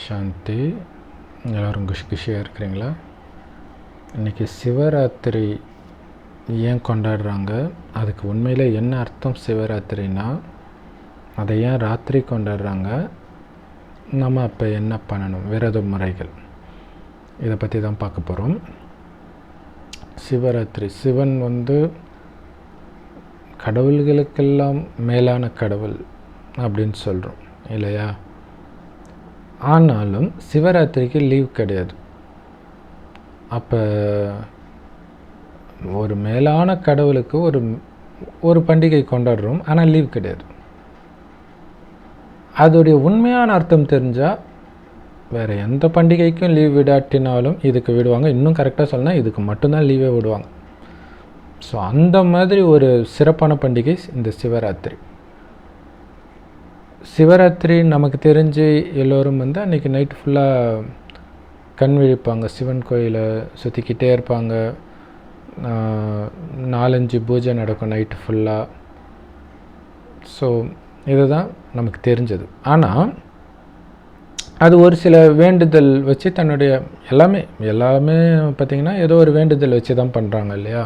சாந்தி எல்லோரும் குஷி குஷியாக இருக்கிறீங்களா? இன்றைக்கி சிவராத்திரி ஏன் கொண்டாடுறாங்க? அதுக்கு உண்மையில் என்ன அர்த்தம் சிவராத்திரினா அதை ஏன் ராத்திரி கொண்டாடுறாங்க? நம்ம அப்போ என்ன பண்ணணும்? விரத முறைகள். இதை பற்றி தான் பார்க்க போகிறோம் சிவராத்திரி. சிவன் வந்து கடவுள்களுக்கெல்லாம் மேலான கடவுள் அப்படின்னு சொல்கிறோம் இல்லையா? ஆனாலும் சிவராத்திரிக்கு லீவ் கிடையாது. அப்போ ஒரு மேலான கடவுளுக்கு ஒரு ஒரு பண்டிகை கொண்டாடுறோம் ஆனால் லீவ் கிடையாது. அதோடைய உண்மையான அர்த்தம் தெரிஞ்சால் வேறு எந்த பண்டிகைக்கும் லீவ் விடாட்டினாலும் இதுக்கு விடுவாங்க. இன்னும் கரெக்டாக சொன்னால் இதுக்கு மட்டும்தான் லீவே விடுவாங்க. ஸோ அந்த மாதிரி ஒரு சிறப்பான பண்டிகை இந்த சிவராத்திரி. சிவராத்திரி நமக்கு தெரிஞ்சு எல்லோரும் வந்து அன்றைக்கி நைட் ஃபுல்லாக கண் விழிப்பாங்க. சிவன் கோயிலை சுற்றிக்கிட்டே இருப்பாங்க. நாலஞ்சு பூஜை நடக்கும் நைட்டு ஃபுல்லாக ஸோ இதுதான் நமக்கு தெரிஞ்சது. ஆனால் அது ஒரு சில வேண்டுதல் வச்சு தன்னுடைய எல்லாமே எல்லாமே பார்த்திங்கன்னா ஏதோ ஒரு வேண்டுதல் வச்சு தான் பண்ணுறாங்க இல்லையா?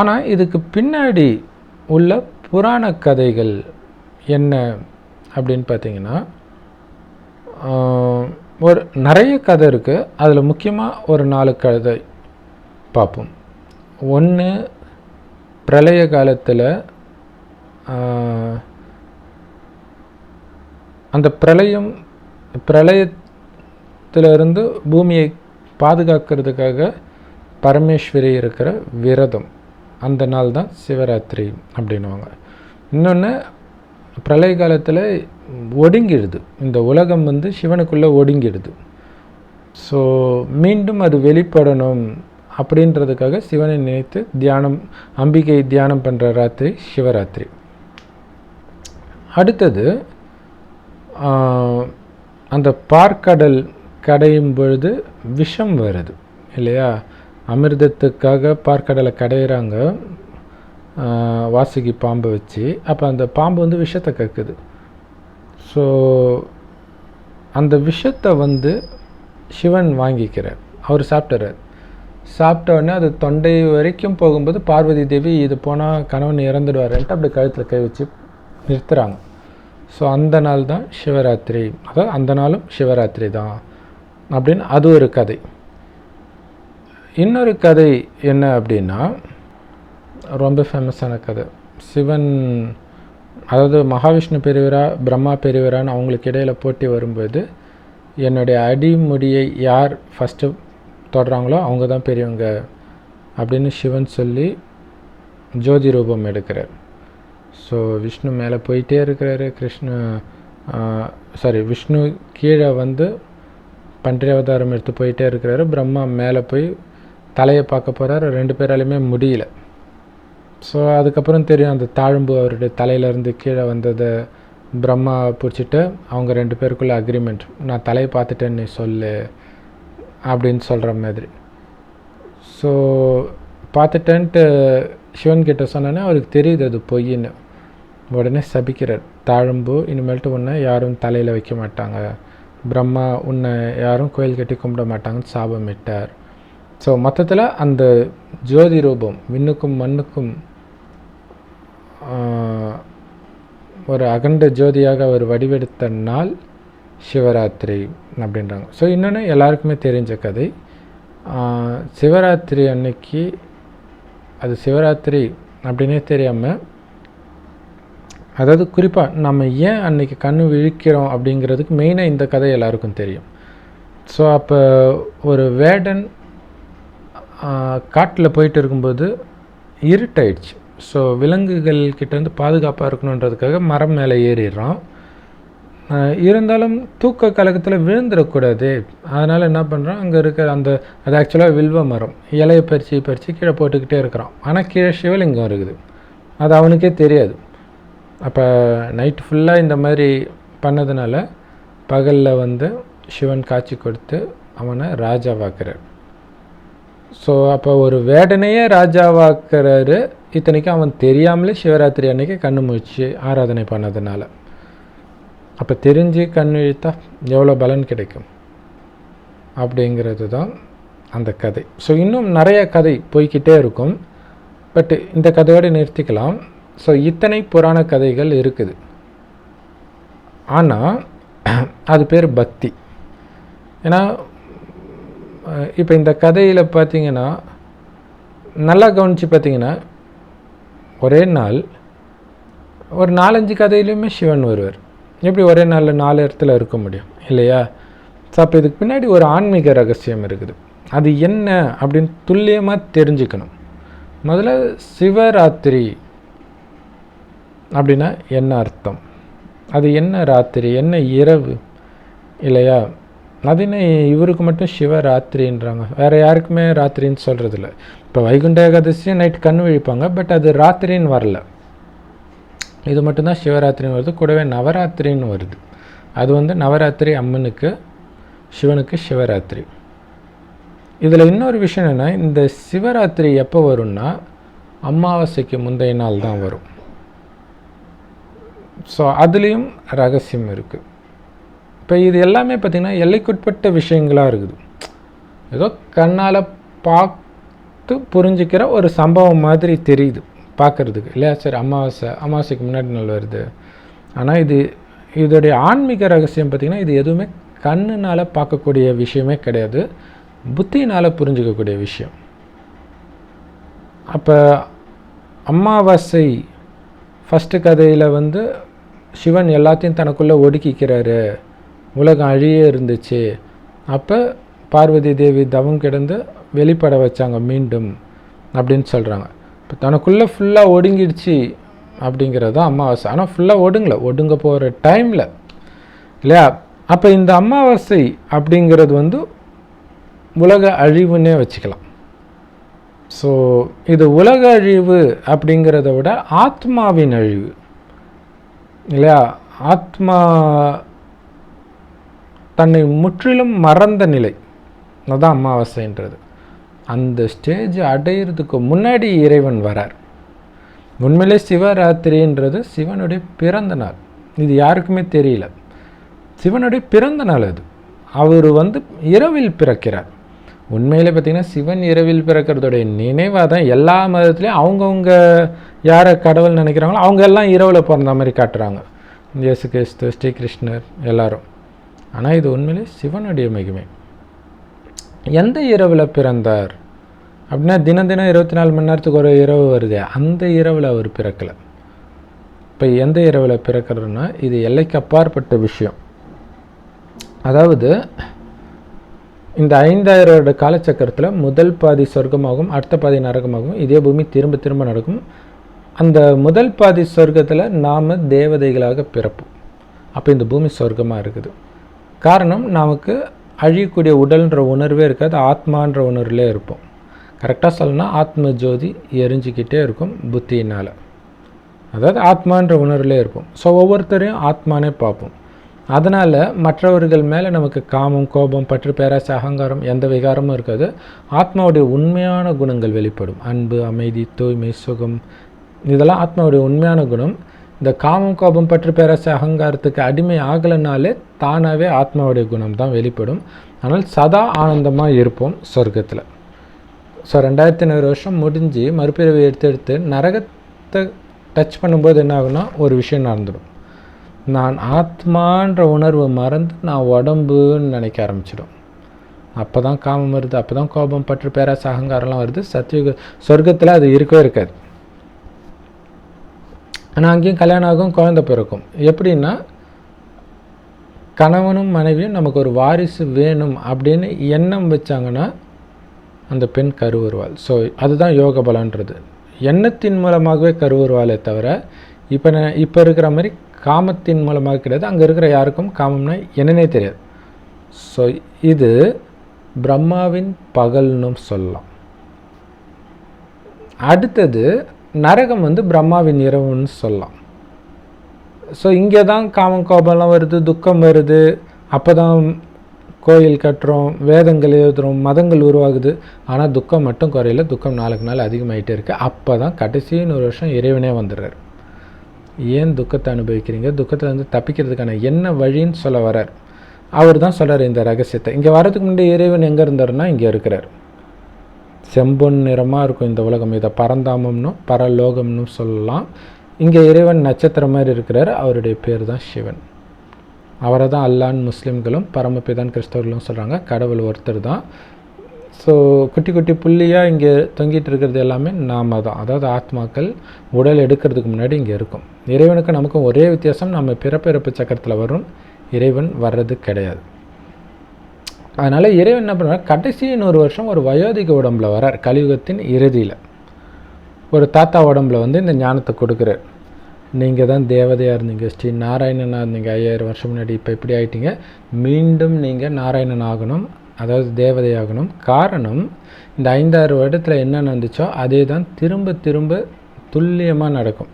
ஆனால் இதுக்கு பின்னாடி உள்ள புராண கதைகள் என்ன அப்படின்னு பார்த்தீங்கன்னா ஒரு நிறைய கதை இருக்குது அதில் முக்கியமாக ஒரு நாலு கதை பார்ப்போம். ஒன்று பிரளய காலத்தில் அந்த பிரளயம் பிரளயத்திலிருந்து பூமியை பாதுகாக்கிறதுக்காக பரமேஸ்வரி இருக்கிற விரதம். அந்த நாள் தான் சிவராத்திரி அப்படின்வாங்க இன்னொன்று பிரளய காலத்தில் ஒடுங்கிடுது. இந்த உலகம் வந்து சிவனுக்குள்ளே ஒடுங்கிடுது. ஸோ மீண்டும் அது வெளிப்படணும் அப்படின்றதுக்காக சிவனை நினைத்து தியானம் அம்பிகை தியானம் பண்ணுற ராத்திரி சிவராத்திரி. அடுத்தது அந்த பார்க்கடல் கடையும் பொழுது விஷம் வருது இல்லையா? அமிர்தத்துக்காக பார்க்கடலை கடையிறாங்க. வாசுகி பாம்பை வச்சு அப்போ அந்த பாம்பு வந்து விஷத்தை கற்குது ஸோ அந்த விஷத்தை வந்து சிவன் வாங்கிக்கிறார். அவர் சாப்பிட்டுறார் சாப்பிட்ட உடனே அது தொண்டை வரைக்கும் போகும்போது பார்வதி தேவி இது போனால் கணவன் இறந்துடுவாருன்ட்டு அப்படி கழுத்தில் கை வச்சு நிறுத்துகிறாங்க ஸோ அந்த நாள் தான் சிவராத்திரி. அதாவது அந்த நாளும் சிவராத்திரி தான் அப்படின்னு அது ஒரு கதை. இன்னொரு கதை என்ன அப்படின்னா ரொம்ப ஃபேமஸான கதை சிவன் அதாவது மகாவிஷ்ணு பெருவிரா பிரம்மா பெருவிரான்னு அவங்களுக்கு இடையில் போட்டி வரும்போது என்னுடைய அடிமுடியை யார் ஃபஸ்ட்டு தொடுறாங்களோ அவங்க தான் பெரியவங்க அப்படின்னு சிவன் சொல்லி ஜோதி ரூபம் எடுக்கிறார். ஸோ விஷ்ணு மேலே போயிட்டே இருக்கிறாரு. கிருஷ்ணு சாரி விஷ்ணு கீழே வந்து பன்றி அவதாரம் எடுத்து போயிட்டே இருக்கிறாரு. பிரம்மா மேலே போய் தலையை பார்க்க போகிறார் ரெண்டு பேராலையுமே முடியல. ஸோ அதுக்கப்புறம் தெரியும் அந்த தாழம்பு அவருடைய தலையிலேருந்து கீழே வந்ததை பிரம்மா பிடிச்சிட்டு அவங்க ரெண்டு பேருக்குள்ள அக்ரிமெண்ட் நான் தலையை பார்த்துட்டேன்னு நீ சொல்லு அப்படின்னு சொல்கிற மாதிரி. ஸோ பார்த்துட்டேன்ட்டு சிவன் கிட்ட சொன்னோன்னே அவருக்கு தெரியுது அது பொய்ன்னு. உடனே சபிக்கிறார். தாழம்பு இனிமேல்ட்டு உன்னை யாரும் தலையில் வைக்க மாட்டாங்க. பிரம்மா உன்னை யாரும் கோயில் கட்டி கும்பிட மாட்டாங்கன்னு சாபமிட்டார். ஸோ மொத்தத்தில் அந்த ஜோதி ரூபம் விண்ணுக்கும் மண்ணுக்கும் ஒரு அகண்ட ஜோதியாக அவர் வடிவெடுத்த நாள் சிவராத்திரி அப்படின்றாங்க. ஸோ இன்னொன்று எல்லாருக்குமே தெரிஞ்ச கதை. சிவராத்திரி அன்னைக்கு அது சிவராத்திரி அப்படின்னே தெரியாமல் அதாவது குறிப்பாக நம்ம ஏன் அன்னைக்கு கண்ணு விழிக்கிறோம் அப்படிங்கிறதுக்கு மெயினாக இந்த கதை எல்லாருக்கும் தெரியும். ஸோ அப்போ ஒரு வேடன் காட்டில் போயிட்டு இருக்கும்போது இருட்டாயிடுச்சு. ஸோ விலங்குகள் கிட்டேருந்து பாதுகாப்பாக இருக்கணுன்றதுக்காக மரம் மேலே ஏறிடுறான் இருந்தாலும் தூக்க கலக்கத்தில் விழுந்துடக்கூடாது. அதனால் என்ன பண்ணுறான் அங்கே இருக்கிற அந்த அது ஆக்சுவலாக வில்வ மரம். இலையை பறித்து பறித்து கீழே போட்டுக்கிட்டே இருக்கிறான் ஆனால் கீழே சிவலிங்கம் இருக்குது. அது அவனுக்கே தெரியாது. அப்போ நைட் ஃபுல்லாக இந்த மாதிரி பண்ணதுனால பகலில் வந்து சிவன் காட்சி கொடுத்து அவனை ராஜாவாக்குறார். ஸோ அப்போ ஒரு வேடனையே ராஜாவாக்குறாரு. இத்தனைக்கும் அவன் தெரியாமலே சிவராத்திரி அன்னைக்கு கண்ணு முழிச்சு ஆராதனை பண்ணதுனால. அப்போ தெரிஞ்சு கண் இழுத்தா எவ்வளோ பலன் கிடைக்கும்? அப்படிங்கிறது தான் அந்த கதை. ஸோ இன்னும் நிறைய கதை போய்கிட்டே இருக்கும். பட் இந்த கதையோடு நிறுத்திக்கலாம். ஸோ இத்தனை புராண கதைகள் இருக்குது. ஆனால் அது பேர் பக்தி. ஏன்னா இப்போ இந்த கதையில் பார்த்தீங்கன்னா நல்லா கவனித்து பார்த்தீங்கன்னா ஒரே நாள் ஒரு நாலஞ்சு கதையிலையுமே சிவன் வருவார். எப்படி ஒரே நாளில் நாலு இடத்துல இருக்க முடியும் இல்லையா? ஸோ அப்போ இதுக்கு பின்னாடி ஒரு ஆன்மீக ரகசியம் இருக்குது. அது என்ன அப்படின்னு துல்லியமாக தெரிஞ்சுக்கணும். முதல்ல சிவராத்திரி அப்படின்னா என்ன அர்த்தம்? அது என்ன ராத்திரி? என்ன இரவு? இல்லையா? அது என்ன இவருக்கு மட்டும் சிவராத்திரின்றாங்க. வேறு யாருக்குமே ராத்திரின்னு சொல்கிறதில்ல இப்போ வைகுண்ட ஏகாதசி நைட் கண் விழிப்பாங்க பட் அது ராத்திரின்னு வரல. இது மட்டும்தான் சிவராத்திரின்னு வருது. கூடவே நவராத்திரின்னு வருது. அது வந்து நவராத்திரி அம்மனுக்கு சிவனுக்கு சிவராத்திரி. இதில் இன்னொரு விஷயம் என்ன இந்த சிவராத்திரி எப்போ வரும்னா அமாவாசைக்கு முந்தைய நாள் தான் வரும். ஸோ அதுலேயும் ரகசியம் இருக்குது இப்போ இது எல்லாமே பார்த்திங்கன்னா எல்லைக்குட்பட்ட விஷயங்களாக இருக்குது. ஏதோ கண்ணால் பார்த்து புரிஞ்சுக்கிற ஒரு சம்பவம் மாதிரி தெரியுது. பார்க்குறதுக்கு. இல்லையா? சரி அமாவாசை அமாவாசைக்கு முன்னாடி நாள் வருது. ஆனால் இது இதோடைய ஆன்மீக ரகசியம் பார்த்திங்கன்னா இது எதுவுமே கண்ணுனால் பார்க்கக்கூடிய விஷயமே கிடையாது. புத்தினால் புரிஞ்சுக்கக்கூடிய விஷயம். அப்போ அமாவாசை ஃபஸ்ட்டு கதையில் வந்து சிவன் எல்லாத்தையும் தனக்குள்ளே ஒடுக்கிக்கிறாரு. உலகம் அழியே இருந்துச்சு. அப்போ பார்வதி தேவி தவம் கிடந்து வெளிப்பட வச்சாங்க மீண்டும் அப்படின்னு சொல்கிறாங்க இப்போ தனக்குள்ளே ஃபுல்லாக ஒடுங்கிடுச்சு அப்படிங்கிறது தான் அமாவாசை. ஆனால் ஃபுல்லாக ஒடுங்கலை. ஒடுங்க போகிற டைமில் இல்லையா? அப்போ இந்த அமாவாசை அப்படிங்கிறது வந்து உலக அழிவுன்னே வச்சுக்கலாம். ஸோ இது உலக அழிவு அப்படிங்கிறத விட ஆத்மாவின் அழிவு. இல்லையா? ஆத்மா தன்னை முற்றிலும் மறந்த நிலை. அதுதான் அமாவாசைன்றது. அந்த ஸ்டேஜ் அடையிறதுக்கு முன்னாடி இறைவன் வரார். உண்மையிலே சிவராத்திரின்றது சிவனுடைய பிறந்த நாள். இது யாருக்குமே தெரியல. சிவனுடைய பிறந்த நாள் அது. அவர் வந்து இரவில் பிறக்கிறார். உண்மையில் பார்த்திங்கன்னா சிவன் இரவில் பிறக்கிறதுடைய நினைவாக தான் எல்லா மதத்துலேயும் அவங்கவுங்க யாரை கடவுள் நினைக்கிறாங்களோ அவங்க எல்லாம் இரவில் பிறந்த மாதிரி காட்டுறாங்க. இயேசு கிறிஸ்து ஸ்ரீகிருஷ்ணர் எல்லாரும். ஆனால் இது உண்மையிலே சிவனுடைய மகிமை. எந்த இரவில் பிறந்தார்? அப்படின்னா தினம் தினம் இருபத்தி நாலு மணி நேரத்துக்கு ஒரு இரவு வருது அந்த இரவில் அவர் பிறக்கலை. இப்போ எந்த இரவில் பிறக்கிறதுனா இது எல்லைக்கு அப்பாற்பட்ட விஷயம். அதாவது இந்த ஐந்தாயிரம் வருட காலச்சக்கரத்தில் முதல் பாதி சொர்க்கமாகும் அடுத்த பாதி நரகமாகும் இதே பூமி திரும்ப திரும்ப நடக்கும். அந்த முதல் பாதி சொர்க்கத்தில் நாம் தேவதைகளாக பிறப்போம். அப்போ இந்த பூமி சொர்க்கமாக இருக்குது. காரணம் நமக்கு அழியக்கூடிய உடல்ன்ற உணர்வே இருக்காது ஆத்மான்ற உணர்விலே இருப்போம். கரெக்டாக சொல்லணும்னா ஆத்ம ஜோதி எரிஞ்சிக்கிட்டே இருக்கும் புத்தியினால். அதாவது ஆத்மான்ற உணர்விலே இருப்போம். ஸோ ஒவ்வொருத்தரையும் ஆத்மானே பார்ப்போம். அதனால் மற்றவர்கள் மேலே நமக்கு காமம் கோபம் பற்று பேராசை அகங்காரம் எந்த விகாரமும் இருக்காது. ஆத்மாவுடைய உண்மையான குணங்கள் வெளிப்படும். அன்பு அமைதி தூய்மை சுகம். இதெல்லாம் ஆத்மாவுடைய உண்மையான குணம். இந்த காமம் கோபம் பற்று பேராசை அகங்காரத்துக்கு அடிமை ஆகலைனாலே தானாகவே ஆத்மாவுடைய குணம் தான் வெளிப்படும். ஆனால் சதா ஆனந்தமாக இருப்போம் சொர்க்கத்தில். ஸோ ரெண்டாயிரத்தி ஐநூறு வருஷம் முடிஞ்சு மறுபிறவை எடுத்து எடுத்து நரகத்தை டச் பண்ணும்போது என்ன ஆகுனா ஒரு விஷயம் நடந்துடும். நான் ஆத்மான்ற உணர்வு மறந்து நான் உடம்புன்னு நினைக்க ஆரம்பிச்சிடும். அப்போ தான் காமம் வருது அப்போ தான் கோபம் பற்று பேராசை அகங்காரம்லாம் வருது. சத்தியுக சொர்க்கத்தில் அது இருக்கவே இருக்காது. ஆனால் அங்கேயும் கல்யாணம் ஆகும் குழந்த பிறக்கும். எப்படின்னா கணவனும் மனைவியும் நமக்கு ஒரு வாரிசு வேணும் அப்படின்னு எண்ணம் வச்சாங்கன்னா அந்த பெண் கருவுருவாள் ஸோ அதுதான் யோக பலன்றது. எண்ணத்தின் மூலமாகவே கருவுருவாளே தவிர இப்போ நான் இப்போ இருக்கிற மாதிரி காமத்தின் மூலமாக கிடையாது. அங்கே இருக்கிற யாருக்கும் காமம்னா என்னன்னே தெரியாது. ஸோ இது பிரம்மாவின் பகல்னும் சொல்லலாம். அடுத்தது நரகம் வந்து பிரம்மாவின் இரவுன்னு சொல்லலாம். ஸோ இங்கே தான் காமம் கோபம்லாம் வருது துக்கம் வருது. அப்போ தான் கோயில் கட்டுறோம் வேதங்கள் எழுதுகிறோம் மதங்கள் உருவாகுது. ஆனால் துக்கம் மட்டும் குறையில துக்கம் நாளுக்கு நாள் அதிகமாகிட்டே இருக்குது அப்போ தான் கடைசின்னு ஒரு வருஷம் இறைவனே வந்துடுறார். ஏன் துக்கத்தை அனுபவிக்கிறீங்க? துக்கத்துலேருந்து தப்பிக்கிறதுக்கான என்ன வழின்னு சொல்ல வரார் அவர் தான் சொல்கிறார் இந்த ரகசியத்தை. இங்கே வரதுக்கு முன்னாடி இறைவன் எங்கே இருந்தாருன்னா இங்கே இருக்கிறார். செம்பொன் நிறமாக இருக்கும் இந்த உலகம். இதை பரந்தாமம்னும் பரலோகம்னு சொல்லலாம். இங்கே இறைவன் நட்சத்திரம் மாதிரி இருக்கிறார். அவருடைய பேர் தான் சிவன். அவரை தான் அல்லான் முஸ்லீம்களும் பரமபிதான் கிறிஸ்தவர்களும் சொல்கிறாங்க கடவுள் ஒருத்தர் தான். ஸோ குட்டி குட்டி புள்ளியாக இங்கே தொங்கிட்டு இருக்கிறது எல்லாமே நாம தான். அதாவது ஆத்மாக்கள் உடல் எடுக்கிறதுக்கு முன்னாடி இங்கே இருக்கும். இறைவனுக்கு நமக்கும் ஒரே வித்தியாசம் நம்ம பிறப்பிறப்பு சக்கரத்தில் வரும். இறைவன் வர்றது கிடையாது. அதனால் இறைவன் என்ன பண்ணுவார் கடைசி இன்னொரு வருஷம் ஒரு வயோதிக உடம்புல வரார் கலியுகத்தின் இறுதியில். ஒரு தாத்தா உடம்புல வந்து இந்த ஞானத்தை கொடுக்குறார். நீங்கள் தான் தேவதையாக இருந்தீங்க ஸ்ரீ நாராயணனாக இருந்தீங்க ஐயாயிரம் வருஷம் முன்னாடி இப்போ இப்படி ஆகிட்டீங்க மீண்டும் நீங்கள் நாராயணன் ஆகணும் அதாவது தேவதையாகணும் காரணம் இந்த ஐந்தாறு வருடத்தில் என்ன நடந்துச்சோ அதே தான் திரும்ப திரும்ப துல்லியமாக நடக்கும்.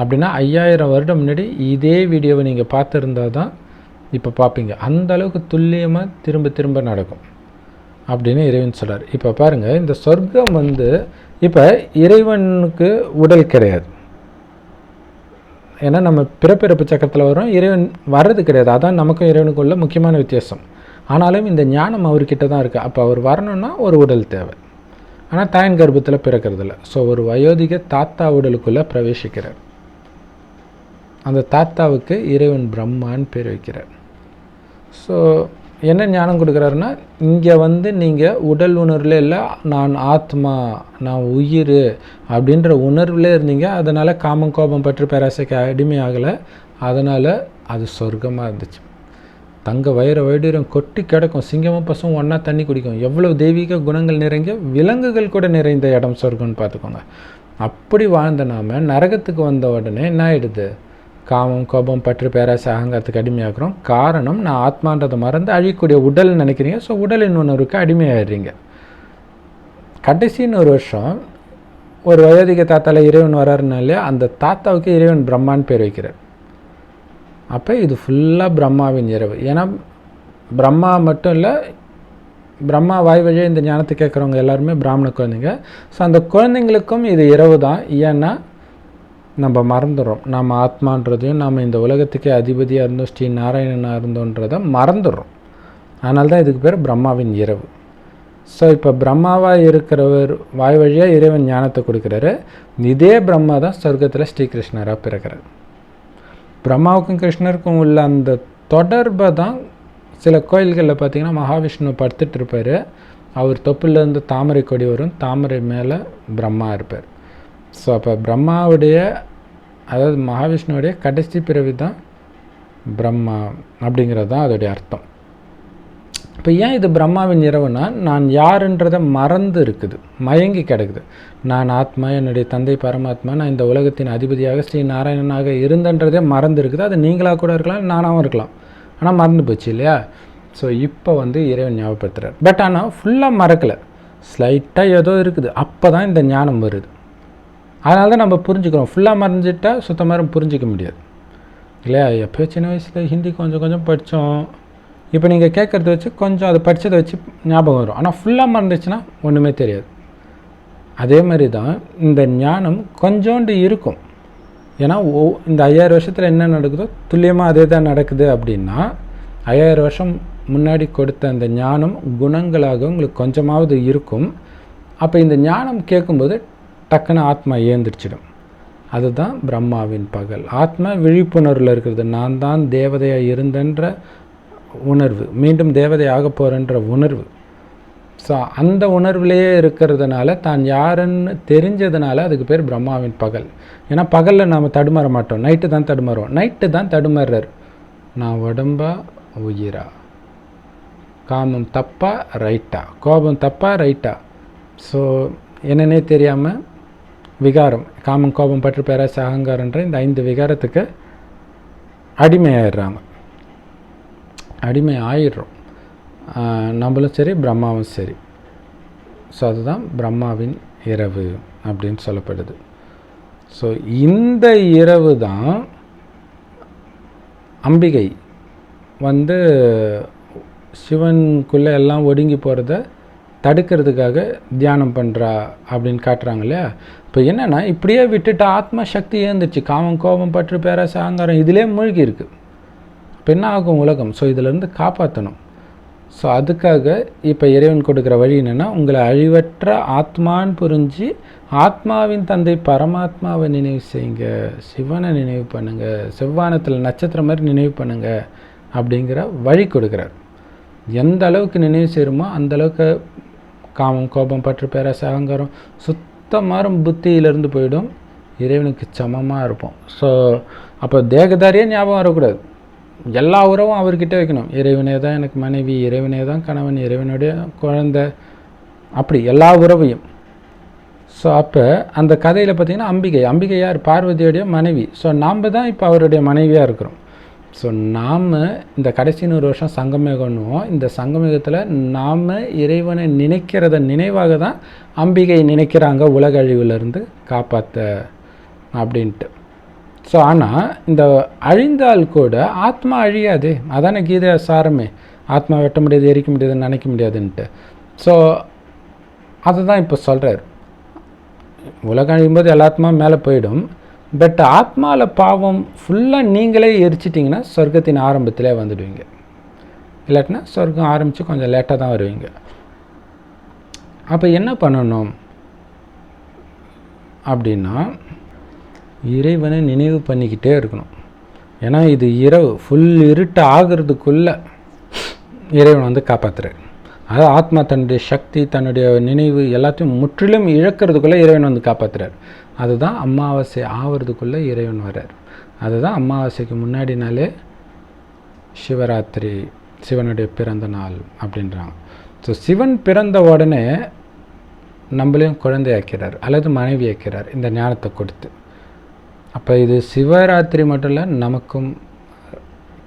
அப்படின்னா ஐயாயிரம் வருடம் முன்னாடி இதே வீடியோவை நீங்கள் பார்த்துருந்தா தான் இப்போ பார்ப்பீங்க அந்த அளவுக்கு துல்லியமாக திரும்ப திரும்ப நடக்கும். அப்படின்னு இறைவன் சொல்கிறார் இப்போ பாருங்கள் இந்த சொர்க்கம் வந்து இப்போ இறைவனுக்கு உடல் கிடையாது. ஏன்னா நம்ம பிறப்பிறப்பு சக்கரத்தில் வரோம் இறைவன் வர்றது கிடையாது. அதான் நமக்கும் இறைவனுக்கும் உள்ள முக்கியமான வித்தியாசம். ஆனாலும் இந்த ஞானம் அவர்கிட்ட தான் இருக்குது அப்போ அவர் வரணும்னா ஒரு உடல் தேவை. ஆனால் தாயின் கர்ப்பத்தில் பிறக்கிறதில்ல. ஸோ ஒரு வயோதிக தாத்தா உடலுக்குள்ளே பிரவேசிக்கிறார். அந்த தாத்தாவுக்கு இறைவன் பிரம்மான்னு பேர் வைக்கிறார். ஸோ என்ன ஞானம் கொடுக்குறாருன்னா இங்கே வந்து நீங்கள் உடல் உணர்வில் இல்லை நான் ஆத்மா நான் உயிர் அப்படின்ற உணர்வில் இருந்தீங்க அதனால் காமம் கோபம் பற்று பேராசைக்கு அடிமையாகலை அதனால் அது சொர்க்கமாக இருந்துச்சு. தங்க வயிறு வைடூரியம் கொட்டி கிடக்கும் சிங்கமும் பசும் ஒன்றா தண்ணி குடிக்கும் எவ்வளோ தெய்வீக குணங்கள் நிறைஞ்ச விலங்குகள் கூட நிறைந்த இடம் சொர்க்கம்னு பார்த்துக்கோங்க. அப்படி வாழ்ந்த நாம நரகத்துக்கு வந்த உடனே என்ன ஆயிடுது? காமம் கோபம் பற்று பேராசை அகங்காரத்துக்கு அடிமையாகிறோம் காரணம் நான் ஆத்மான்றதை மறந்து அழியக்கூடிய உடல் நினைக்கிறீங்க. ஸோ உடலின் உணர்வுக்கு அடிமையாகிடுறீங்க கடைசின்னு ஒரு வருஷம் ஒரு வயோதிக தாத்தாவில் இறைவன் வர்றாருனாலே அந்த தாத்தாவுக்கு இறைவன் பிரம்மான்னு பேர் வைக்கிறார். அப்போ இது ஃபுல்லாக பிரம்மாவின் இரவு. ஏன்னா பிரம்மா மட்டும் இல்லை பிரம்மா வாய் வழியாக இந்த ஞானத்தை கேட்குறவங்க எல்லாருமே பிராமண குழந்தைங்க. ஸோ அந்த குழந்தைங்களுக்கும் இது இரவு தான் ஏன்னா நம்ம மறந்துடுறோம் நம்ம ஆத்மான்றதையும் நம்ம இந்த உலகத்துக்கே அதிபதியாக இருந்தோம் ஸ்ரீ நாராயணனாக இருந்தோன்றதை மறந்துடுறோம் அதனால தான் இதுக்கு பேர் பிரம்மாவின் இரவு. ஸோ இப்போ பிரம்மாவாக இருக்கிறவர் வாய் வழியாக இறைவன் ஞானத்தை கொடுக்குறாரு. இதே பிரம்மா தான் சொர்க்கத்தில் ஸ்ரீகிருஷ்ணராக பிறக்கிறார். பிரம்மாவுக்கும் கிருஷ்ணருக்கும் உள்ள அந்த தொடர்பை தான் சில கோயில்களில் பார்த்தீங்கன்னா மகாவிஷ்ணு படுத்துட்டு இருப்பார். அவர் தொப்புலேருந்து தாமரை கொடி வரும் தாமரை மேலே பிரம்மா இருப்பார். ஸோ அப்போ பிரம்மாவுடைய அதாவது மகாவிஷ்ணுவுடைய கடைசி பிறவி தான் பிரம்மா அப்படிங்கிறது தான் அதோடைய அர்த்தம். இப்போ ஏன் இது பிரம்மாவின் இரவுனா நான் யாருன்றதை மறந்து இருக்குது மயங்கி கிடக்குது. நான் ஆத்மா என்னுடைய தந்தை பரமாத்மா நான் இந்த உலகத்தின் அதிபதியாக ஸ்ரீ நாராயணனாக இருந்தன்றதே மறந்து இருக்குது. அது நீங்களாக கூட இருக்கலாம் நானாகவும் இருக்கலாம். ஆனால் மறந்து போச்சு இல்லையா? ஸோ இப்போ வந்து இறைவன் ஞாபகப்படுத்துகிறார் பட் ஆனால் ஃபுல்லாக மறக்கலை. ஸ்லைட்டாக ஏதோ இருக்குது. அப்போ தான் இந்த ஞானம் வருது. அதனால தான் நம்ம புரிஞ்சுக்கிறோம். ஃபுல்லாக மறைஞ்சிட்டால் சுத்தமாக புரிஞ்சிக்க முடியாது. இல்லையா? எப்போயோ சின்ன வயசில் ஹிந்தி கொஞ்சம் கொஞ்சம் படித்தோம் இப்போ நீங்கள் கேட்குறத வச்சு கொஞ்சம் அதை படித்ததை வச்சு ஞாபகம் வரும். ஆனால் ஃபுல்லாக மறந்துச்சுன்னா ஒன்றுமே தெரியாது. அதே மாதிரி தான் இந்த ஞானம் கொஞ்சோண்டு இருக்கும். ஏன்னா ஓ இந்த ஐயாயிரம் வருஷத்தில் என்ன நடக்குதோ துல்லியமாக அதே தான் நடக்குது அப்படின்னா ஐயாயிரம் வருஷம் முன்னாடி கொடுத்த அந்த ஞானம் குணங்களாக உங்களுக்கு கொஞ்சமாவது இருக்கும். அப்போ இந்த ஞானம் கேட்கும்போது டக்குன்னு ஆத்மா ஏந்திரிச்சிடும். அதுதான் பிரம்மாவின் பகல். ஆத்மா விழிப்புணர்வில் இருக்கிறது. நான் தான் தேவதையாக இருந்தன்ற உணர்வு மீண்டும் தேவதை ஆக போகிறன்ற உணர்வு. ஸோ அந்த உணர்விலேயே இருக்கிறதுனால தான் யாருன்னு தெரிஞ்சதுனால அதுக்கு பேர் பிரம்மாவின் பகல். ஏன்னா பகலில் நாம் தடுமாற மாட்டோம். நைட்டு தான் தடுமாறுவோம். நைட்டு தான் தடுமாறுறார். நான் உடம்பா உயிரா? காமம் தப்பா ரைட்டா? கோபம் தப்பா ரைட்டா? ஸோ என்னன்னே தெரியாமல் விகாரம் காமம் கோபம் பற்று பேராசை அகங்காரன்ற இந்த ஐந்து விகாரத்துக்கு அடிமையாயிடுறாங்க. அடிமை ஆயிடுறோம் நம்மளும் சரி பிரம்மாவும் சரி. ஸோ அதுதான் பிரம்மாவின் இரவு அப்படின்னு சொல்லப்படுது. ஸோ இந்த இரவு தான் அம்பிகை வந்து சிவனுக்குள்ளே எல்லாம் ஒடுங்கி போகிறத தடுக்கிறதுக்காக தியானம் பண்ணுறா அப்படின்னு காட்டுறாங்க இல்லையா இப்போ என்னென்னா இப்படியே விட்டுட்டு ஆத்மா சக்தி ஏந்துச்சு. காமம் கோபம் பற்று பேராசை அகங்காரம் இதிலே மூழ்கி இருக்குது இப்போ என்ன ஆகும் உலகம்? ஸோ இதிலேருந்து காப்பாற்றணும் ஸோ அதுக்காக இப்போ இறைவன் கொடுக்குற வழி என்னென்னா உங்களை அழிவற்ற ஆத்மான்னு புரிஞ்சு ஆத்மாவின் தந்தை பரமாத்மாவை நினைவு செய்யுங்க. சிவனை நினைவு பண்ணுங்கள் செவ்வானத்தில் நட்சத்திரம் மாதிரி நினைவு பண்ணுங்கள் அப்படிங்கிற வழி கொடுக்குறார். எந்த அளவுக்கு நினைவு செய்கிறோமோ அந்த அளவுக்கு காமம் கோபம் பற்று பேராசை அகங்காரம் சுத்தமாக புத்தியிலிருந்து போயிடும். இறைவனுக்கு சமமாக இருப்போம். ஸோ அப்போ தேகதாரியே ஞாபகம் வரக்கூடாது. எல்லா உறவும் அவர்கிட்ட வைக்கணும். இறைவனே தான் எனக்கு மனைவி இறைவனே தான் கணவன் இறைவனுடைய குழந்த. அப்படி எல்லா உறவையும். ஸோ அப்போ அந்த கதையில் பார்த்தீங்கன்னா அம்பிகை அம்பிகை யார் பார்வதியோடைய மனைவி. ஸோ நாம் தான் இப்போ அவருடைய மனைவியாக இருக்கிறோம். ஸோ நாம் இந்த கடைசி நூறு வருஷம் சங்கமேகம்னுவோம். இந்த சங்கமேகத்தில் நாம் இறைவனை நினைக்கிறத நினைவாக தான் அம்பிகை நினைக்கிறாங்க உலக அழிவிலிருந்து காப்பாற்ற அப்படின்ட்டு. ஸோ ஆனால் இந்த அழிந்தால் கூட ஆத்மா அழியாது. அதானே கீதை சாரமே. ஆத்மா வெட்ட முடியாது எரிக்க முடியாது நினைக்க முடியாதுன்ட்டு. ஸோ அதுதான் இப்போ சொல்கிறார் உலகம் அழியும்போது எல்லாத்துமா மேலே போயிடும். பட் ஆத்மாவில் பாவம் ஃபுல்லாக நீங்களே எரிச்சிட்டிங்கன்னா சொர்க்கத்தின் ஆரம்பத்திலே வந்துடுவீங்க. இல்லாட்டினா சொர்க்கம் ஆரம்பித்து கொஞ்சம் லேட்டாக தான் வருவீங்க. அப்போ என்ன பண்ணணும்? அப்படின்னா இறைவனை நினைவு பண்ணிக்கிட்டே இருக்கணும். ஏன்னா இது இரவு. ஃபுல் இருட்டு ஆகிறதுக்குள்ளே இறைவன் வந்து காப்பாற்றுறாரு அதாவது ஆத்மா தன்னுடைய சக்தி தன்னுடைய நினைவு எல்லாத்தையும் முற்றிலும் இழக்கிறதுக்குள்ளே இறைவன் வந்து காப்பாற்றுறார் அதுதான் அமாவாசை ஆவறதுக்குள்ளே இறைவன் வர்றார். அதுதான் அமாவாசைக்கு முன்னாடி நாளே சிவராத்திரி சிவனுடைய பிறந்த நாள் அப்படின்றாங்க. ஸோ சிவன் பிறந்த உடனே நம்மளையும் குழந்தையாக்கிறார் அல்லது மனைவி ஆக்கிறார் இந்த ஞானத்தை கொடுத்து. அப்போ இது சிவராத்திரி மட்டும் இல்லை நமக்கும்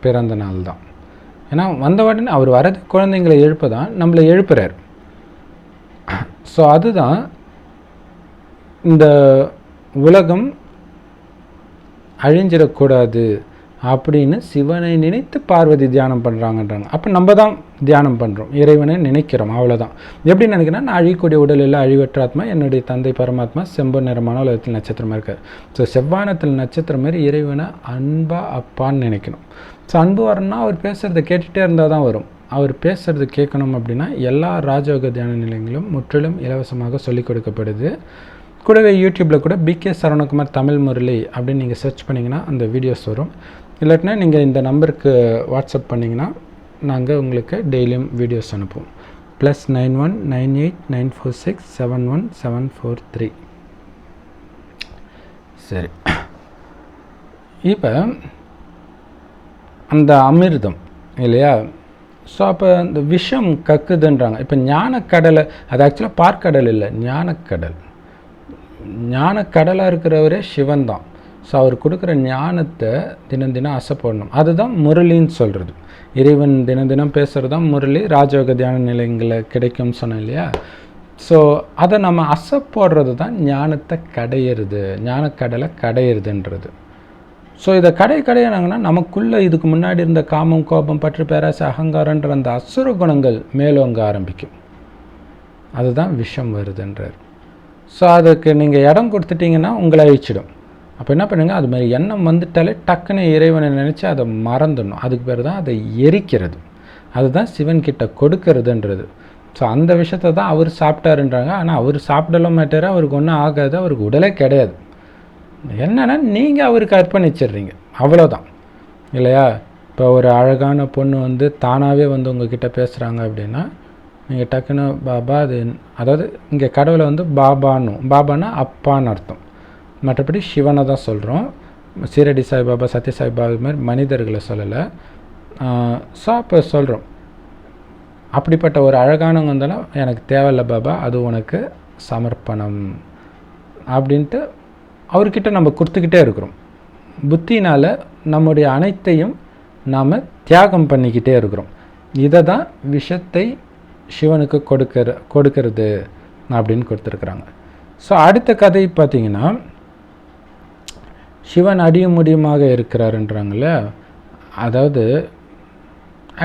பிறந்த நாள் தான். ஏன்னா வந்த உடனே அவர் வரது குழந்தைங்களை எழுப்ப தான் நம்மளை எழுப்புறார். ஸோ அதுதான் இந்த உலகம் அழிஞ்சிடக்கூடாது அப்படின்னு சிவனை நினைத்து பார்வதி தியானம் பண்ணுறாங்கன்றாங்க அப்போ நம்ம தான் தியானம் பண்ணுறோம் இறைவனை நினைக்கிறோம். அவ்வளோதான் எப்படி நினைக்கிறேன் நான் அழியக்கூடிய உடல் இல்லை அழிவற்ற ஆத்மா என்னுடைய தந்தை பரமாத்மா செம்பு நிறமான உலகத்தில் நட்சத்திரமாக இருக்கார். ஸோ செவ்வானத்தில் நட்சத்திரம் மாதிரி இறைவனை அன்பா அப்பான்னு நினைக்கணும். ஸோ அன்பு வரணும்னா அவர் பேசுகிறத கேட்டுகிட்டே இருந்தால் தான் வரும். அவர் பேசுகிறது கேட்கணும் அப்படின்னா எல்லா ராஜயோக தியான நிலையங்களும் முற்றிலும் இலவசமாக சொல்லிக் கொடுக்கப்படுது. கூடவே யூடியூப்பில் கூட பிகே சரவணகுமார் தமிழ் முரளி அப்படின்னு நீங்கள் சர்ச் பண்ணிங்கன்னா அந்த வீடியோஸ் வரும். இல்லாட்டினா நீங்கள் இந்த நம்பருக்கு வாட்ஸ்அப் பண்ணிங்கன்னா நாங்கள் உங்களுக்கு டெய்லியும் வீடியோஸ் அனுப்புவோம். Plus nine one nine eight nine four six seven one seven four three சரி. இப்போ அந்த அமிர்தம் இல்லையா? ஸோ அப்போ அந்த விஷம் கக்குதுன்றாங்க. இப்போ ஞானக்கடலை அது ஆக்சுவலாக பார்க்கடல் இல்லை ஞானக்கடல். ஞானக்கடலாக இருக்கிறவரே சிவன் தான் ஸோ அவர் கொடுக்குற ஞானத்தை தினம் தினம் அசைப்படணும் அதுதான் முரளின்னு சொல்கிறது இறைவன் தினம் தினம் பேசுகிறது தான் முரளி ராஜயோக தியான நிலையங்களில் கிடைக்கும்னு சொன்னேன் இல்லையா? ஸோ அதை நம்ம அசை போடுறது தான் ஞானத்தை கடையிறது ஞானக்கடலை கடையிறதுன்றது. ஸோ இதை கடை கடையினாங்கன்னா நமக்குள்ளே இதுக்கு முன்னாடி இருந்த காமம் கோபம் பற்று பேராசை அகங்காரன்ற அந்த அசுர குணங்கள் மேலோங்க ஆரம்பிக்கும். அதுதான் விஷம் வருதுன்றார். ஸோ அதுக்கு நீங்கள் இடம் கொடுத்துட்டீங்கன்னா உங்களை அழிச்சிடும். அப்போ என்ன பண்ணுங்கள் அது மாதிரி எண்ணம் வந்துட்டாலே டக்குன்னு இறைவனை நினச்சி அதை மறந்துடணும். அதுக்கு பேர் தான் அதை எரிக்கிறது. அதுதான் சிவன் கிட்ட கொடுக்கறதுன்றது. ஸோ அந்த விஷயத்தை தான் அவர் சாப்பிட்டாருன்றாங்க. ஆனால் அவர் சாப்பிடலாம் மாட்டார் அவருக்கு ஒன்றும் ஆகாது அவருக்கு உடலே கிடையாது. என்னென்னா நீங்கள் அவருக்கு அர்ப்பணிச்சிடுறீங்க அவ்வளோதான் இல்லையா? இப்போ ஒரு அழகான பொண்ணு வந்து தானாகவே வந்து உங்ககிட்ட பேசுகிறாங்க அப்படின்னா நீங்கள் டக்குன்னு பாபா அது அதாவது இங்கே கடவுளை வந்து பாபான்னு பாபான்னா அப்பான்னு அர்த்தம். மற்றபடி சிவனை தான் சொல்கிறோம் சீரடி சாய்பாபா சத்ய சாய்பாபா இது மாதிரி மனிதர்களை சொல்லலை. ஸோ அப்போ சொல்கிறோம் அப்படிப்பட்ட ஒரு அழகானவங்க இருந்தாலும் எனக்கு தேவையில்ல பாபா அது உனக்கு சமர்ப்பணம் அப்படின்ட்டு அவர்கிட்ட நம்ம கொடுத்துக்கிட்டே இருக்கிறோம். புத்தினால் நம்முடைய அனைத்தையும் நாம் தியாகம் பண்ணிக்கிட்டே இருக்கிறோம். இதை தான் விஷத்தை சிவனுக்கு கொடுக்கிற கொடுக்கறது அப்படின்னு கொடுத்துருக்குறாங்க. ஸோ அடுத்த கதை பார்த்தீங்கன்னா சிவன் அடியும் முடியுமாக இருக்கிறாருன்றாங்களே அதாவது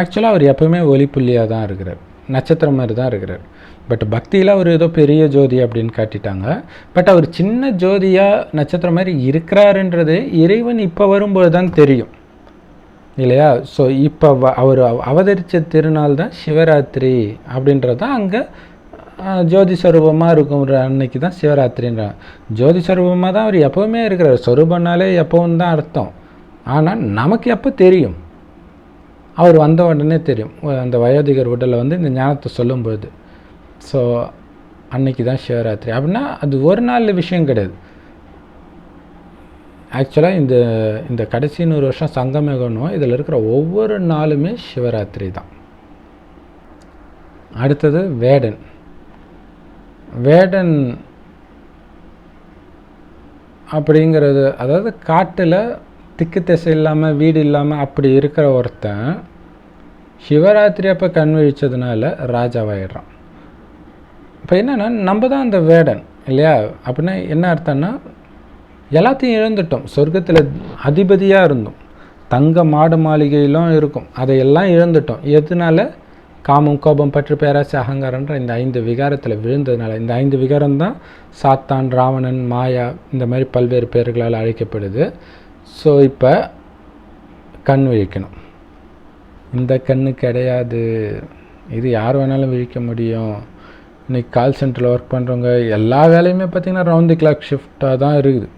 ஆக்சுவலாக அவர் எப்பவுமே ஒளிப்புள்ளியாக தான் இருக்கிறார். நட்சத்திரம் மாதிரி தான் இருக்கிறார். பட் பக்தியில் அவர் ஏதோ பெரிய ஜோதி அப்படின்னு காட்டிட்டாங்க. பட் அவர் சின்ன ஜோதியாக நட்சத்திரம் மாதிரி இருக்கிறாருன்றது இறைவன் இப்போ வரும்போது தான் தெரியும். இல்லையா? ஸோ இப்போ அவர் அவதரித்த திருநாள் தான் சிவராத்திரி அப்படின்றது தான் அங்கே ஜோதி ஸ்வரூபமாக இருக்கும் ஒரு அன்னைக்கு தான் சிவராத்திரின்றாங்க. ஜோதி ஸ்வரூபமாக தான் அவர் எப்போவுமே இருக்கிறார். சொரூபனாலே எப்பவும் தான் அர்த்தம். ஆனால் நமக்கு எப்போ தெரியும்? அவர் வந்த உடனே தெரியும். அந்த வயோதிகர் உடலில் வந்து இந்த ஞானத்தை சொல்லும்போது. ஸோ அன்னைக்கு தான் சிவராத்திரி. அப்படின்னா அது ஒரு நாள் விஷயம் கிடையாது. ஆக்சுவலாக இந்த இந்த கடைசி நூறு வருஷம் சங்கமேகனும் இதில் இருக்கிற ஒவ்வொரு நாளுமே சிவராத்திரி தான். அடுத்தது வேடன். வேடன் அப்படிங்கிறது அதாவது காட்டில் திக்கு திசை இல்லாமல் வீடு இல்லாமல் அப்படி இருக்கிற ஒருத்தன் சிவராத்திரி அப்போ கண் விழிச்சதுனால ராஜாவாயிடுறான். இப்போ என்னென்னா நம்ம தான் அந்த வேடன் இல்லையா? அப்படின்னா என்ன அர்த்தம்னா எல்லாத்தையும் இழந்துட்டோம். சொர்க்கத்தில் அதிபதியாக இருந்தோம். தங்க மாடு மாளிகையிலும் இருக்கும். அதையெல்லாம் இழந்துட்டோம். எதனால? காமம் கோபம் பற்று பேராசி அகங்காரன்ற இந்த ஐந்து விகாரத்தில் விழுந்ததுனால. இந்த ஐந்து விகாரம் தான் சாத்தான் ராவணன் மாயா இந்த மாதிரி பல்வேறு பேர்களால் அழைக்கப்படுது. ஸோ இப்போ கண் விழிக்கணும். இந்த கண்ணு கிடையாது. இது யார் வேணாலும் விழிக்க முடியும். இன்றைக்கி கால் சென்டரில் ஒர்க் பண்ணுறவங்க எல்லா வேலையுமே பார்த்திங்கன்னா ரவுண்ட் தி கிளாக் ஷிஃப்டாக தான் இருக்குது.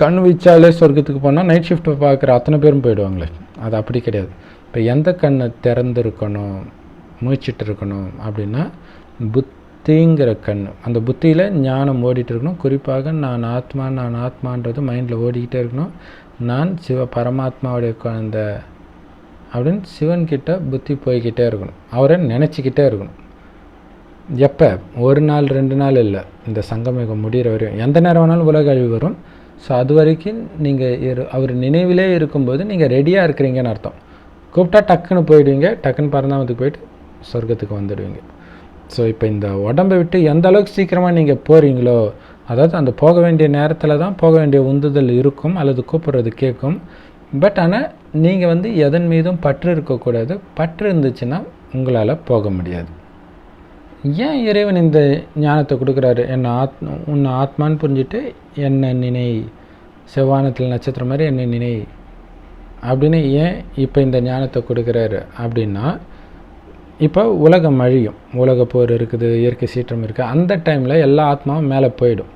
கண் வச்சாலே சொர்க்கத்துக்கு போனால் நைட் ஷிஃப்ட் பார்க்குற அத்தனை பேரும் போயிடுவாங்களே. அது அப்படி கிடையாது. இப்போ எந்த கண்ணை திறந்துருக்கணும் முயற்சிட்டு இருக்கணும் அப்படின்னா புத்திங்கிற கண். அந்த புத்தியில் ஞானம் ஓடிட்டு இருக்கணும். குறிப்பாக நான் ஆத்மா நான் ஆத்மான்றது மைண்டில் ஓடிக்கிட்டே இருக்கணும். நான் சிவ பரமாத்மாவுடைய குழந்த அப்படின்னு சிவன்கிட்ட புத்தி போய்கிட்டே இருக்கணும். அவரை நினச்சிக்கிட்டே இருக்கணும். எப்போ? ஒரு நாள் ரெண்டு நாள் இல்லை. இந்த சங்கமிகம் முடிகிற வரையும். எந்த நேரம் வேணாலும் உலக அழிவு வரும். ஸோ அது வரைக்கும் நீங்கள் அவர் நினைவிலே இருக்கும்போது நீங்கள் ரெடியாக இருக்கிறீங்கன்னு அர்த்தம். கூப்பிட்டா டக்குன்னு போயிடுவீங்க டக்குன்னு பரந்தாமத்துக்கு போயிட்டு சொர்க்கத்துக்கு வந்துடுவீங்க. ஸோ இப்போ இந்த உடம்பை விட்டு எந்த அளவுக்கு சீக்கிரமாக நீங்கள் போகிறீங்களோ அதாவது அந்த போக வேண்டிய நேரத்தில் தான் போக வேண்டிய உந்துதல் இருக்கும் அல்லது கூப்பிட்றது கேட்கும். பட் ஆனால் நீங்கள் வந்து எதன் மீதும் பற்று இருக்கக்கூடாது. பற்று இருந்துச்சுன்னா உங்களால் போக முடியாது. ஏன் இறைவன் இந்த ஞானத்தை கொடுக்குறாரு? என்னை ஆத் உன்னை ஆத்மான்னு புரிஞ்சுட்டு என்னை நினை செவ்வானத்தில் நட்சத்திரம் மாதிரி என்னை நினை அப்படின்னு ஏன் இப்போ இந்த ஞானத்தை கொடுக்குறாரு அப்படின்னா இப்போ உலகம் அழியும். உலக போர் இருக்குது இயற்கை சீற்றம் இருக்குது அந்த டைமில் எல்லா ஆத்மாவும் மேலே போயிடும்.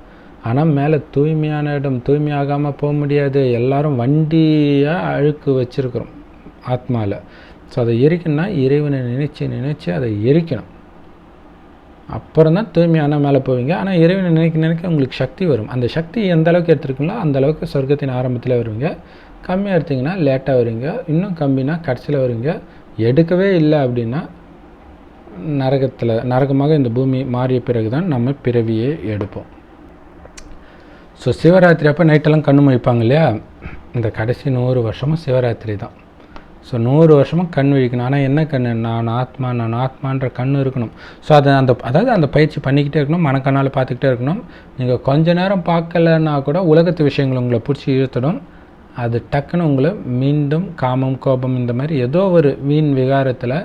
ஆனால் மேலே தூய்மையான இடம் தூய்மையாகாமல் போக முடியாது. எல்லாரும் வண்டியாக அழுக்கு வச்சுருக்குறோம் ஆத்மாவில் ஸோ அதை எரிக்கணும்னா இறைவனை நினச்சி நினச்சி அதை எரிக்கணும். அப்புறம் தான் தூய்மையான மேலே போவீங்க. ஆனால் இறைவனை நினைக்க நினைக்க உங்களுக்கு சக்தி வரும். அந்த சக்தி எந்த அளவுக்கு எடுத்துருக்கீங்களோ அந்த அளவுக்கு சொர்க்கத்தின் ஆரம்பத்தில் வருவீங்க. கம்மியாக எடுத்திங்கன்னா லேட்டாக வருவீங்க. இன்னும் கம்மினா கடைசியில் வருவீங்க. எடுக்கவே இல்லை அப்படின்னா நரகத்தில் நரகமாக இந்த பூமி மாறிய பிறகு தான் நம்ம பிறவியே எடுப்போம். ஸோ சிவராத்திரி அப்போ நைட்டெல்லாம் கண்ணு முழிப்பாங்க இல்லையா? இந்த கடைசி நூறு வருஷமும் சிவராத்திரி தான். ஸோ நூறு வருஷமும் கண் விழிக்கணும். ஆனால் என்ன கண் நான் ஆத்மா நான் ஆத்மான்ற கண் இருக்கணும். ஸோ அதை அந்த அதாவது அந்த பயிற்சி பண்ணிக்கிட்டே இருக்கணும் மனக்கண்ணால் பார்த்துக்கிட்டே இருக்கணும். நீங்கள் கொஞ்ச நேரம் பார்க்கலன்னா கூட உலகத்து விஷயங்கள் உங்களை பிடிச்சி இழுத்துடும். அது டக்குன்னு உங்களை மீண்டும் காமம் கோபம் இந்த மாதிரி ஏதோ ஒரு வீண் விகாரத்தில்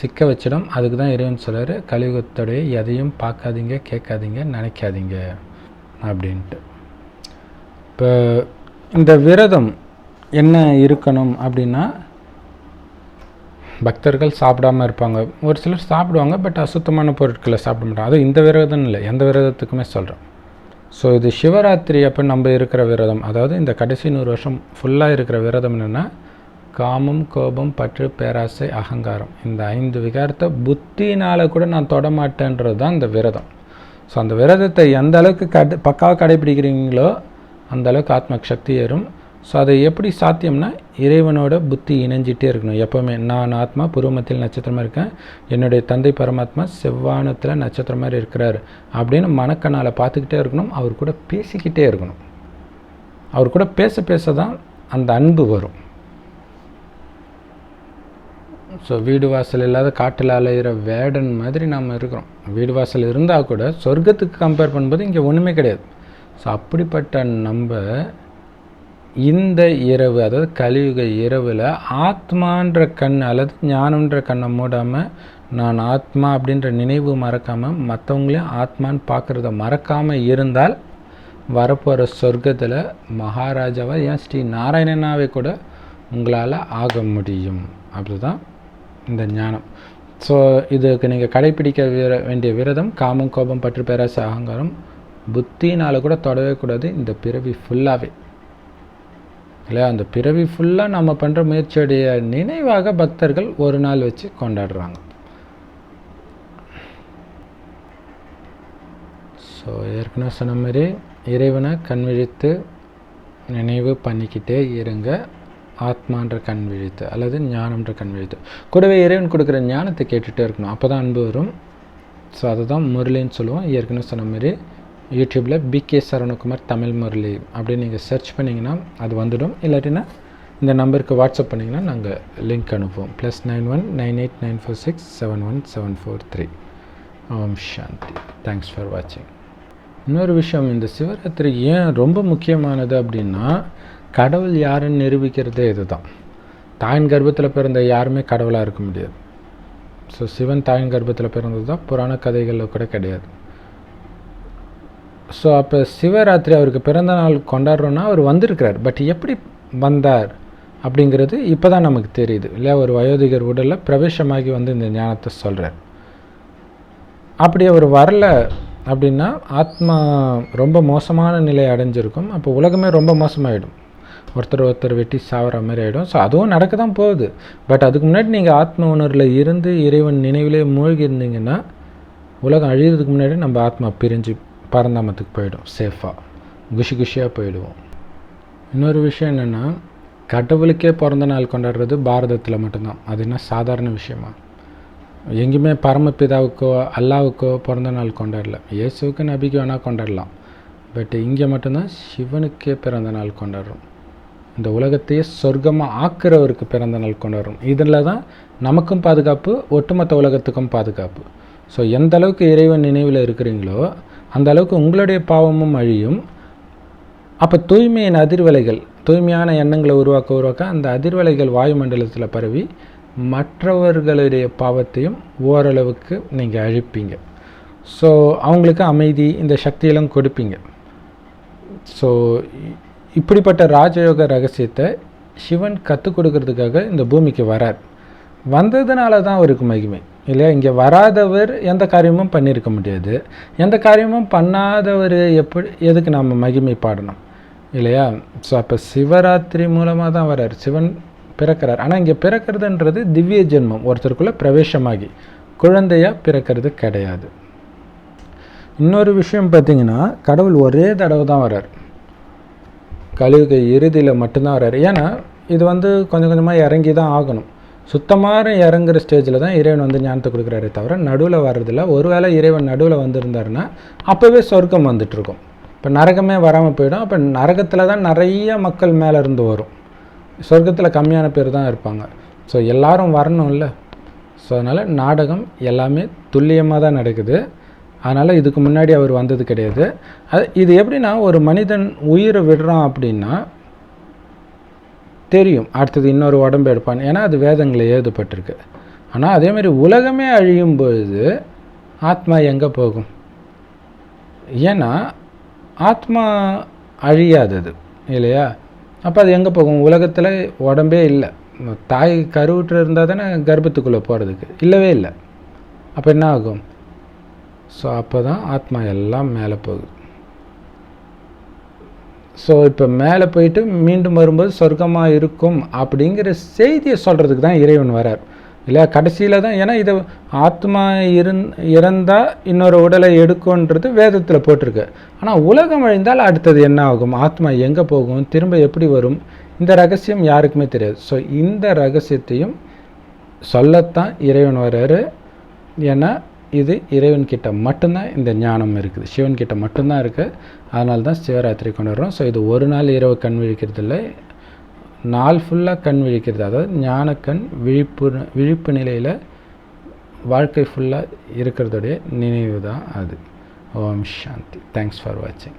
சிக்க வச்சிடும். அதுக்கு தான் இறைவன் சொல்கிறார் கலியுகத்துடைய எதையும் பார்க்காதீங்க கேட்காதீங்க நினைக்காதீங்க அப்படின்ட்டு. இப்போ இந்த விரதம் என்ன இருக்கணும் அப்படின்னா பக்தர்கள் சாப்பிடாம இருப்பாங்க. ஒரு சிலர் சாப்பிடுவாங்க பட் அசுத்தமான பொருட்களை சாப்பிட மாட்டாங்க. அது இந்த விரதம் இல்லை. எந்த விரதத்துக்குமே சொல்கிறேன் ஸோ இது சிவராத்திரி அப்போ நம்ம இருக்கிற விரதம். அதாவது இந்த கடைசி நூறு வருஷம் ஃபுல்லாக இருக்கிற விரதம் என்னென்னா காமம் கோபம் பற்று பேராசை அகங்காரம். இந்த ஐந்து விகாரத்தை புத்தினால் கூட நான் தொடமாட்டேன்றது தான் இந்த விரதம். ஸோ அந்த விரதத்தை எந்த அளவுக்கு கடு பக்காவாக கடைபிடிக்கிறீங்களோ அந்த அளவுக்கு ஆத்ம சக்தி ஏறும். ஸோ அதை எப்படி சாத்தியம்னா இறைவனோட புத்தி இணைஞ்சிட்டே இருக்கணும். எப்போவுமே நான் ஆத்மா புருவமத்தில் நட்சத்திரமாக இருக்கேன். என்னுடைய தந்தை பரமாத்மா செவ்வானத்தில் நட்சத்திரம் மாதிரி இருக்கிறார் அப்படின்னு மனக்கண்ணால் பார்த்துக்கிட்டே இருக்கணும். அவர் கூட பேசிக்கிட்டே இருக்கணும். அவர் கூட பேச பேச தான் அந்த அன்பு வரும். ஸோ வீடு வாசல் இல்லாத காட்டில் அலையிற வேடன் மாதிரி நாம் இருக்கிறோம். வீடு வாசல் இருந்தால் கூட சொர்க்கத்துக்கு கம்பேர் பண்ணும்போது இங்கே ஒன்றுமே கிடையாது. ஸோ அப்படிப்பட்ட நம்ம இந்த இரவு அதாவது கலியுக இரவில் ஆத்மான்ற கண் அல்லது ஞானம்ன்ற கண்ணை மூடாமல் நான் ஆத்மா அப்படின்ற நினைவு மறக்காமல் மற்றவங்களையும் ஆத்மான்னு பார்க்குறத மறக்காமல் இருந்தால் வரப்போகிற சொர்க்கத்தில் மகாராஜாவை ஏன் ஸ்ரீ நாராயணனாவே கூட உங்களால் ஆக முடியும். அப்படிதான் இந்த ஞானம். ஸோ இதுக்கு நீங்கள் கடைப்பிடிக்க விர வேண்டிய விரதம் காமம் கோபம் பற்று பேராசை அகங்காரம் புத்தினால் கூட தொடவே கூடாது. இந்த பிறவி ஃபுல்லாகவே இல்லையா? அந்த பிறவி ஃபுல்லாக நம்ம பண்ணுற முயற்சியுடைய நினைவாக பக்தர்கள் ஒரு நாள் வச்சு கொண்டாடுறாங்க. ஸோ ஏற்கனவே சொன்ன மாதிரி இறைவனை கண் விழித்து நினைவு பண்ணிக்கிட்டே இருங்க. ஆத்மான்ற கண் விழித்து அல்லது ஞானம்ன்ற கண் விழித்து கூடவே இறைவன் கொடுக்குற ஞானத்தை கேட்டுகிட்டே இருக்கணும். அப்போ தான் அன்பு வரும். ஸோ அதை தான் முரளின்னு சொல்லுவோம். ஏற்கனவே சொன்ன மாதிரி யூடியூப்பில் பிகே சரவணகுமார் தமிழ் முரளி அப்படின்னு நீங்கள் சர்ச் பண்ணிங்கன்னா அது வந்துடும். இல்லாட்டினா இந்த நம்பருக்கு வாட்ஸ்அப் பண்ணிங்கன்னா நாங்கள் லிங்க் அனுப்புவோம். Plus nine one nine eight nine four six seven one seven four three Om Shanti. Thanks for வாட்சிங் இன்னொரு விஷயம் இந்த சிவராத்திரி ஏன் ரொம்ப முக்கியமானது அப்படின்னா கடவுள் யாருன்னு நிரூபிக்கிறதே இதுதான். தாயின் கர்ப்பத்தில் பிறந்த யாருமே கடவுளாக இருக்க முடியாது. ஸோ சிவன் தாயின் கர்ப்பத்தில் பிறந்தது தான் புராண கதைகளில் கூட கிடையாது. ஸோ அப்போ சிவராத்திரி அவருக்கு பிறந்த நாள் கொண்டாடுறோன்னா அவர் வந்திருக்கிறார். பட் எப்படி வந்தார் அப்படிங்கிறது இப்போ தான் நமக்கு தெரியுது. இல்லை ஒரு வயோதிகர் உடலில் பிரவேசமாகி வந்து இந்த ஞானத்தை சொல்கிறார் அப்படி அவர் வரல அப்படின்னா ஆத்மா ரொம்ப மோசமான நிலை அடைஞ்சிருக்கும். அப்போ உலகமே ரொம்ப மோசமாயிடும். ஒருத்தர் ஒருத்தர் வெட்டி சாவர மாதிரி ஆகிடும் ஸோ அதுவும் நடக்க தான் போகுது. பட் அதுக்கு முன்னாடி நீங்கள் ஆத்ம உணர்வில் இருந்து இறைவன் நினைவிலே மூழ்கி இருந்தீங்கன்னா உலகம் அழிகிறதுக்கு முன்னாடி நம்ம ஆத்மா பிரிஞ்சு பரந்தாமத்துக்கு போயிடும் சேஃபாக குஷி குஷியாக போயிடுவோம். இன்னொரு விஷயம் என்னென்னா கடவுளுக்கே பிறந்த நாள் கொண்டாடுறது பாரதத்தில் மட்டும்தான். அது என்ன சாதாரண விஷயமா? எங்கேயுமே பரமபிதாவுக்கோ அல்லாவுக்கோ பிறந்த நாள் கொண்டாடல. இயேசுக்கு நபிக்கு வேணால் கொண்டாடலாம். பட் இங்கே மட்டும்தான் சிவனுக்கே பிறந்த நாள் கொண்டாடுறோம். இந்த உலகத்தையே சொர்க்கமாக ஆக்குறவருக்கு பிறந்த நாள் கொண்டாடுறோம். இதில் தான் நமக்கும் பாதுகாப்பு ஒட்டுமொத்த உலகத்துக்கும் பாதுகாப்பு. ஸோ எந்த அளவுக்கு இறைவன் நினைவில் இருக்கிறீங்களோ அந்த அளவுக்கு உங்களுடைய பாவமும் அழியும். அப்போ தூய்மையின் அதிர்வலைகள் தூய்மையான எண்ணங்களை உருவாக்க உருவாக்க அந்த அதிர்வலைகள் வாயுமண்டலத்தில் பரவி மற்றவர்களுடைய பாவத்தையும் ஓரளவுக்கு நீங்கள் அழிப்பீங்க. ஸோ அவங்களுக்கு அமைதி இந்த சக்தியெல்லாம் கொடுப்பீங்க. ஸோ இப்படிப்பட்ட ராஜயோக ரகசியத்தை சிவன் கற்றுக் கொடுக்கறதுக்காக இந்த பூமிக்கு வரார். வந்ததுனால தான் அவருக்கு மகிமை. இல்லையா? இங்கே வராதவர் எந்த காரியமும் பண்ணியிருக்க முடியாது. எந்த காரியமும் பண்ணாதவர் எப்படி எதுக்கு நம்ம மகிமை பாடணும்? இல்லையா? ஸோ அப்போ சிவராத்திரி மூலமாக தான் வரார். சிவன் பிறக்கிறார். ஆனால் இங்கே பிறக்கிறதுன்றது திவ்ய ஜென்மம். ஒருத்தருக்குள்ளே பிரவேசமாகி குழந்தையாக பிறக்கிறது கிடையாது. இன்னொரு விஷயம் பார்த்தீங்கன்னா கடவுள் ஒரே தடவை தான் வரார். கலியுக இறுதியில் மட்டும்தான் வரார். ஏன்னா இது வந்து கொஞ்சம் கொஞ்சமாக இறங்கி தான் ஆகணும். சுத்தமாக இறங்குற ஸ்டேஜில் தான் இறைவன் வந்து ஞானத்தை கொடுக்குறாரே தவிர நடுவில் வர்றதில்ல. ஒருவேளை இறைவன் நடுவில் வந்திருந்தாருன்னா அப்போவே சொர்க்கம் வந்துட்டுருக்கும். இப்போ நரகமே வராமல் போயிடும். அப்போ நரகத்தில் தான் நிறைய மக்கள் மேலே இருந்து வரும். சொர்க்கத்தில் கம்மியான பேர் தான் இருப்பாங்க. ஸோ எல்லாரும் வரணும்ல. ஸோ அதனால் நாடகம் எல்லாமே துல்லியமாக தான் நடக்குது. அதனால் இதுக்கு முன்னாடி அவர் வந்தது கிடையாது. அது இது எப்படின்னா ஒரு மனிதன் உயிரை விடுறான் அப்படின்னா தெரியும். அடுத்தது இன்னொரு உடம்பு எடுப்பான் ஏன்னா அது வேதங்களில் எழுதப்பட்டிருக்கு. ஆனால் அதேமாதிரி உலகமே அழியும் பொழுது ஆத்மா எங்கே போகும்? ஏன்னா ஆத்மா அழியாதது இல்லையா? அப்போ அது எங்கே போகும்? உலகத்தில் உடம்பே இல்லை. தாய் கருவுற்று இருந்தால் தானே கர்ப்பத்துக்குள்ளே போகிறதுக்கு இல்லவே இல்லை. அப்போ என்ன ஆகும்? ஸோ அப்போ தான் ஆத்மா எல்லாம் மேலே போகுது. ஸோ இப்போ மேலே போயிட்டு மீண்டும் வரும்போது சொர்க்கமாக இருக்கும் அப்படிங்கிற செய்தியை சொல்கிறதுக்கு தான் இறைவன் வரார். இல்லையா? கடைசியில் தான் ஏன்னா இதை ஆத்மா இருந் இறந்தால் இன்னொரு உடலை எடுக்கும்ன்றது வேதத்தில் போட்டிருக்கு. ஆனால் உலகம் அழிந்தால் அடுத்தது என்ன ஆகும்? ஆத்மா எங்கே போகும்? திரும்ப எப்படி வரும்? இந்த ரகசியம் யாருக்குமே தெரியாது. ஸோ இந்த ரகசியத்தையும் சொல்லத்தான் இறைவன் வர்றாரு ஏன்னா இது இறைவன்கிட்ட மட்டும்தான் இந்த ஞானம் இருக்குது. சிவன்கிட்ட மட்டும்தான் இருக்குது அதனால தான் சிவராத்திரி கொண்டாடுறோம் ஸோ இது ஒரு நாள் இரவு கண் விழிக்கிறது இல்லை. நாள் ஃபுல்லாக கண் விழிக்கிறது. அதாவது ஞானக்கண் விழிப்பு விழிப்பு நிலையில் வாழ்க்கை ஃபுல்லாக இருக்கிறதுடைய நினைவு தான் அது. ஓம் சாந்தி. தேங்க்ஸ் ஃபார் வாட்சிங்